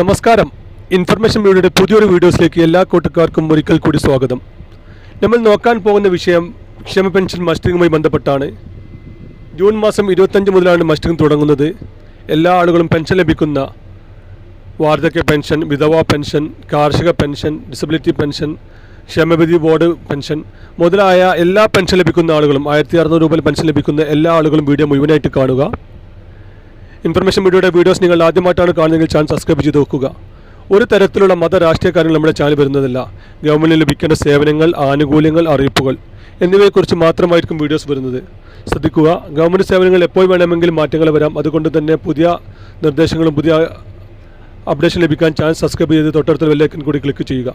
നമസ്കാരം. ഇൻഫർമേഷൻ ബ്യൂറോയുടെ പുതിയൊരു വീഡിയോസിലേക്ക് എല്ലാ കൂട്ടുകാർക്കും ഒരിക്കൽ കൂടി സ്വാഗതം. നമ്മൾ നോക്കാൻ പോകുന്ന വിഷയം ക്ഷേമ പെൻഷൻ മസ്റ്ററിങ്ങുമായി ബന്ധപ്പെട്ടാണ്. ജൂൺ മാസം ഇരുപത്തഞ്ച് മുതലാണ് മസ്റ്ററിങ് തുടങ്ങുന്നത്. എല്ലാ ആളുകളും പെൻഷൻ ലഭിക്കുന്ന വാർദ്ധക്യ പെൻഷൻ വിധവാ പെൻഷൻ കാർഷിക പെൻഷൻ ഡിസബിലിറ്റി പെൻഷൻ ക്ഷേമവിധി ബോർഡ് പെൻഷൻ മുതലായ എല്ലാ പെൻഷൻ ലഭിക്കുന്ന ആളുകളും ആയിരത്തി അറുന്നൂറ് രൂപ പെൻഷൻ ലഭിക്കുന്ന എല്ലാ ആളുകളും വീഡിയോ മുഴുവനായിട്ട് കാണുക. ഇൻഫർമേഷൻ മീഡിയയുടെ വീഡിയോസ് നിങ്ങൾ ആദ്യമായിട്ടാണ് കാണുന്നതെങ്കിൽ ചാനൽ സബ്സ്ക്രൈബ് ചെയ്ത് നോക്കുക. ഒരു തരത്തിലുള്ള മത രാഷ്ട്രീയ കാര്യങ്ങൾ നമ്മുടെ ചാനൽ വരുന്നതല്ല. ഗവൺമെന്റിന് ലഭിക്കേണ്ട സേവനങ്ങൾ ആനുകൂല്യങ്ങൾ അറിയിപ്പുകൾ എന്നിവയെക്കുറിച്ച് മാത്രമായിരിക്കും വീഡിയോസ് വരുന്നത്. ശ്രദ്ധിക്കുക ഗവൺമെന്റ് സേവനങ്ങൾ എപ്പോൾ വേണമെങ്കിലും മാറ്റങ്ങൾ വരാം. അതുകൊണ്ട് തന്നെ പുതിയ നിർദ്ദേശങ്ങളും പുതിയ അപ്ഡേഷൻ ലഭിക്കാൻ ചാനൽ സബ്സ്ക്രൈബ് ചെയ്ത് തൊട്ടടുത്ത വെല്ലേക്കൻ കൂടി ക്ലിക്ക് ചെയ്യുക.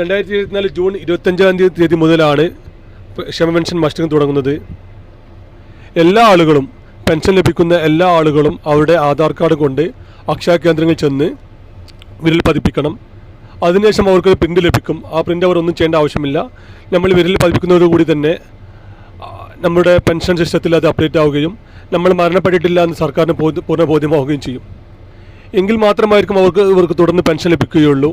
രണ്ടായിരത്തി ഇരുപത്തിനാല് ജൂൺ ഇരുപത്തഞ്ചാം തീയതി മുതലാണ് ക്ഷമ പെൻഷൻ മസ്റ്ററിങ് തുടങ്ങുന്നത്. എല്ലാ ആളുകളും പെൻഷൻ ലഭിക്കുന്ന എല്ലാ ആളുകളും അവരുടെ ആധാർ കാർഡ് കൊണ്ട് അക്ഷയ കേന്ദ്രങ്ങളിൽ ചെന്ന് വിരൽ പതിപ്പിക്കണം. അതിനുശേഷം അവർക്ക് പ്രിന്റ് ലഭിക്കും. ആ പ്രിന്റ് അവർ ഒന്നും ചെയ്യേണ്ട ആവശ്യമില്ല. നമ്മൾ വിരൽ പതിപ്പിക്കുന്നതോടുകൂടി തന്നെ നമ്മുടെ പെൻഷൻ സിസ്റ്റത്തിൽ അത് അപ്ഡേറ്റ് ആവുകയും നമ്മൾ മരണപ്പെട്ടിട്ടില്ല എന്ന് സർക്കാരിന് പൂർണ ബോധ്യമാവുകയും ചെയ്യും. എങ്കിൽ മാത്രമായിരിക്കും അവർക്ക് ഇവർക്ക് തുടർന്ന് പെൻഷൻ ലഭിക്കുകയുള്ളൂ.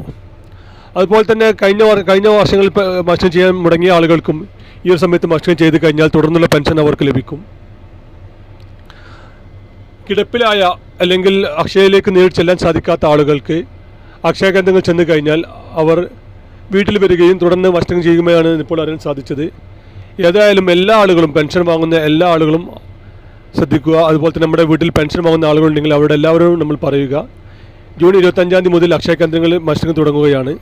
അതുപോലെ തന്നെ കഴിഞ്ഞ കഴിഞ്ഞ വർഷങ്ങളിൽ ഭക്ഷണം ചെയ്യാൻ മുടങ്ങിയ ആളുകൾക്കും ഈ ഒരു സമയത്ത് ഭക്ഷണം ചെയ്ത് കഴിഞ്ഞാൽ തുടർന്നുള്ള പെൻഷൻ അവർക്ക് ലഭിക്കും. കിടപ്പിലായ അല്ലെങ്കിൽ അക്ഷയയിലേക്ക് നേരിട്ട് ചെല്ലാൻ സാധിക്കാത്ത ആളുകൾക്ക് അക്ഷയ കേന്ദ്രങ്ങൾ ചെന്ന് കഴിഞ്ഞാൽ അവർ വീട്ടിൽ വരികയും തുടർന്ന് വസ്ത്രം ചെയ്യുകയാണ് ഇപ്പോൾ അറിയാൻ സാധിച്ചത്. ഏതായാലും എല്ലാ ആളുകളും പെൻഷൻ വാങ്ങുന്ന എല്ലാ ആളുകളും ശ്രദ്ധിക്കുക. അതുപോലെ തന്നെ നമ്മുടെ വീട്ടിൽ പെൻഷൻ വാങ്ങുന്ന ആളുകളുണ്ടെങ്കിൽ അവരുടെ എല്ലാവരും നമ്മൾ പറയുക. ജൂൺ ഇരുപത്തഞ്ചാം തീയതി മുതൽ അക്ഷയ കേന്ദ്രങ്ങൾ മത്സരം തുടങ്ങുകയാണ്.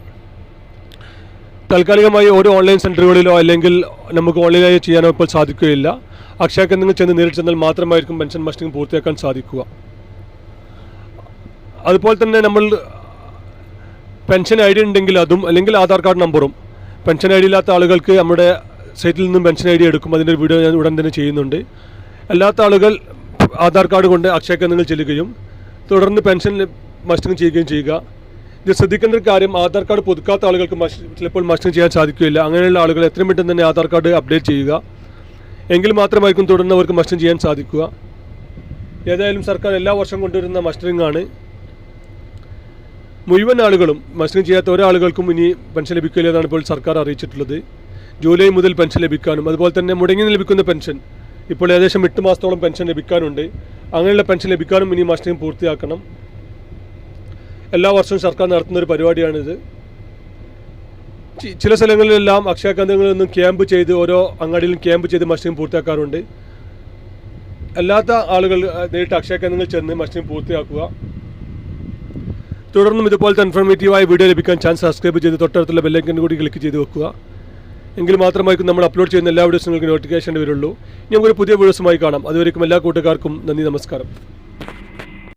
താൽക്കാലികമായി ഓരോ ഓൺലൈൻ സെന്ററുകളിലോ അല്ലെങ്കിൽ നമുക്ക് ഓൺലൈനായി ചെയ്യാനോ ഇപ്പോൾ സാധിക്കുകയില്ല. അക്ഷയ കേന്ദ്രങ്ങൾ ചെന്ന് നേരിട്ട് ചെന്നാൽ മാത്രമായിരിക്കും പെൻഷൻ മസ്റ്റിംഗ് പൂർത്തിയാക്കാൻ സാധിക്കുക. അതുപോലെ തന്നെ നമ്മൾ പെൻഷൻ ഐ ഡി ഉണ്ടെങ്കിൽ അതും അല്ലെങ്കിൽ ആധാർ കാർഡ് നമ്പറും. പെൻഷൻ ഐ ഡി ഇല്ലാത്ത ആളുകൾക്ക് നമ്മുടെ സൈറ്റിൽ നിന്നും പെൻഷൻ ഐ ഡി എടുക്കും. അതിന്റെ വീഡിയോ ഞാൻ ഉടൻ തന്നെ ചെയ്യുന്നുണ്ട്. അല്ലാത്ത ആളുകൾ ആധാർ കാർഡ് കൊണ്ട് അക്ഷയ കേന്ദ്രങ്ങൾ ചെല്ലുകയും തുടർന്ന് പെൻഷൻ മസ്റ്റിംഗ് ചെയ്യുകയും ചെയ്യുക. ഇത് ശ്രദ്ധിക്കേണ്ട ഒരു കാര്യം ആധാർ കാർഡ് പുതുക്കാത്ത ആളുകൾക്ക് ചിലപ്പോൾ മസ്റ്റിംഗ് ചെയ്യാൻ സാധിക്കില്ല അങ്ങനെയുള്ള ആളുകൾ എത്രയും പെട്ടെന്ന് തന്നെ ആധാർ കാർഡ് അപ്ഡേറ്റ് ചെയ്യുക. എങ്കിൽ മാത്രമായിരിക്കും തുടർന്നവർക്ക് മസ്റ്ററിംഗ് ചെയ്യാൻ സാധിക്കുക. ഏതായാലും സർക്കാർ എല്ലാ വർഷവും കൊണ്ടുവരുന്ന മസ്റ്ററിംഗ് ആണ്. മുഴുവൻ ആളുകളും മസ്റ്ററിംഗ് ചെയ്യാത്ത ഒരാളുകൾക്കും ഇനി പെൻഷൻ ലഭിക്കില്ല എന്നാണ് ഇപ്പോൾ സർക്കാർ അറിയിച്ചിട്ടുള്ളത്. ജൂലൈ മുതൽ പെൻഷൻ ലഭിക്കാനും അതുപോലെ തന്നെ മുടങ്ങി ലഭിക്കുന്ന പെൻഷൻ ഇപ്പോൾ ഏകദേശം എട്ട് മാസത്തോളം പെൻഷൻ ലഭിക്കാനുണ്ട്. അങ്ങനെയുള്ള പെൻഷൻ ലഭിക്കാനും ഇനി മസ്റ്ററിംഗ് പൂർത്തിയാക്കണം. എല്ലാ വർഷവും സർക്കാർ നടത്തുന്ന ഒരു പരിപാടിയാണിത്. ചില സ്ഥലങ്ങളിലെല്ലാം അക്ഷയ കേന്ദ്രങ്ങളിൽ നിന്നും ക്യാമ്പ് ചെയ്ത് ഓരോ അങ്ങാടിയിലും ക്യാമ്പ് ചെയ്ത് മഷീൻ പൂർത്തിയാക്കാറുണ്ട്. അല്ലാത്ത ആളുകൾ നേരിട്ട് അക്ഷയ കേന്ദ്രങ്ങളിൽ ചെന്ന് മഷീൻ പൂർത്തിയാക്കുക. തുടർന്നും ഇതുപോലത്തെ ഇൻഫോർമേറ്റീവായ വീഡിയോ ലഭിക്കാൻ ചാനൽ സബ്സ്ക്രൈബ് ചെയ്ത് തൊട്ടടുത്തുള്ള ബെല്ലൈക്കൻ കൂടി ക്ലിക്ക് ചെയ്ത് വെക്കുക. എങ്കിൽ മാത്രമായിരിക്കും നമ്മൾ അപ്ലോഡ് ചെയ്യുന്ന എല്ലാ വീഡിയോസും നിങ്ങൾക്ക് നോട്ടിഫിക്കേഷൻ വരുള്ളൂ ഇനി നമുക്കൊരു പുതിയ വീഡിയോസുമായി കാണാം. അതുവരെയും എല്ലാ കൂട്ടുകാർക്കും നന്ദി നമസ്കാരം.